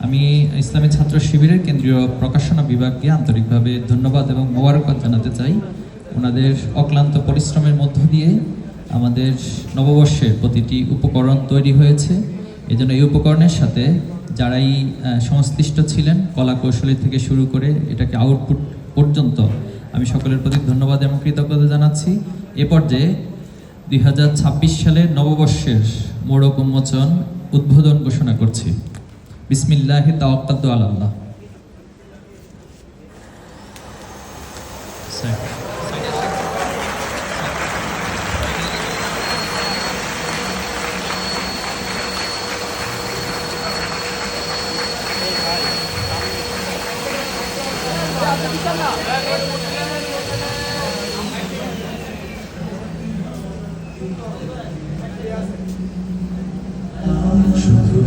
আমি ইসলামী ছাত্র শিবিরের কেন্দ্রীয় প্রকাশনা বিভাগকে আন্তরিকভাবে ধন্যবাদ এবং মোবারকবাদ জানাতে চাই। ওনাদের অক্লান্ত পরিশ্রমের মধ্য দিয়ে আমাদের নববর্ষের প্রতিটি উপকরণ তৈরি হয়েছে। এজন্য এই উপকরণের সাথে যারাই সংশ্লিষ্ট ছিলেন, কলা কৌশলী থেকে শুরু করে এটাকে আউটপুট পর্যন্ত আমি সকলের প্রতি ধন্যবাদ এবং কৃতজ্ঞতা জানাচ্ছি। এ পর্যায়ে দুই হাজার ছাব্বিশ সালের নববর্ষের মোড়ক উন্মোচন উদ্বোধন ঘোষণা করছি। বিসমিল্লাহ তাওয়াক্কাতু আলাল্লাহ। স্যার শুধু